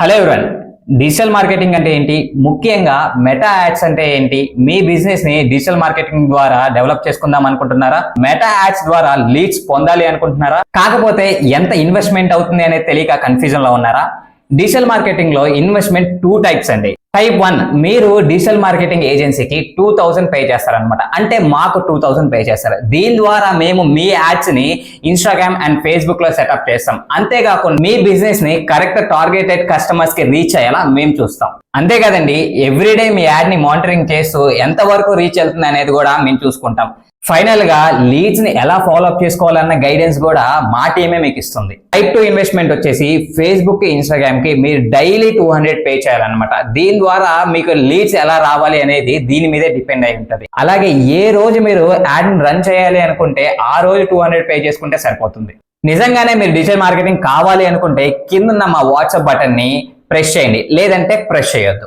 Hello ఎవరన్ digital marketing అంటే ఏంటి? ముఖ్యంగా మెటా యాడ్స్ అంటే ఏంటి? మీ బిజినెస్ని డిజిటల్ మార్కెటింగ్ ద్వారా డెవలప్ చేసుకుందాం అనుకుంటున్నారా? మెటా యాడ్స్ ద్వారా లీడ్స్ పొందాలి అనుకుంటున్నారా? కాకపోతే ఎంత ఇన్వెస్ట్మెంట్ అవుతుంది అనేది తెలియక కన్ఫ్యూజన్లో ఉన్నారా? డిజిటల్ మార్కెటింగ్లో ఇన్వెస్ట్మెంట్ టూ టైప్స్ అండి. టైప్ వన్ మీరు డిజిటల్ మార్కెటింగ్ ఏజెన్సీకి టూ థౌసండ్ పే చేస్తారనమాట అంటే మాకు టూ థౌసండ్ పే చేస్తారు. దీని ద్వారా మేము మీ యాడ్స్ని ఇన్స్టాగ్రామ్ అండ్ ఫేస్బుక్లో సెటప్ చేస్తాం. అంతేకాకుండా మీ బిజినెస్ని కరెక్ట్ టార్గెటెడ్ కస్టమర్స్కి రీచ్ అయ్యేలా మేము చూస్తాం. అంతే కదండి ఎవ్రీడే మీ యాడ్ని మానిటరింగ్ చేస్తూ ఎంత వరకు రీచ్ వెళ్తుంది అనేది కూడా మేము చూసుకుంటాం. ఫైనల్గా లీడ్స్ని ఎలా ఫాలో అప్ చేసుకోవాలన్న గైడెన్స్ కూడా మా టీమే మీకు ఇస్తుంది. టైప్ టు ఇన్వెస్ట్మెంట్ వచ్చేసి ఫేస్బుక్ ఇన్స్టాగ్రామ్కి మీరు డైలీ టూ హండ్రెడ్ పే చేయాలన్నమాట. దీని ద్వారా మీకు లీడ్స్ ఎలా రావాలి అనేది దీని మీదే డిపెండ్ అయి ఉంటుంది. అలాగే ఏ రోజు మీరు యాడ్ రన్ చేయాలి అనుకుంటే ఆ రోజు టూ హండ్రెడ్ పే చేసుకుంటే సరిపోతుంది. నిజంగానే మీరు డిజిటల్ మార్కెటింగ్ కావాలి అనుకుంటే కింద మా వాట్సాప్ బటన్ని ప్రెస్ చేయండి. లేదంటే ప్రెస్ చేయొద్దు.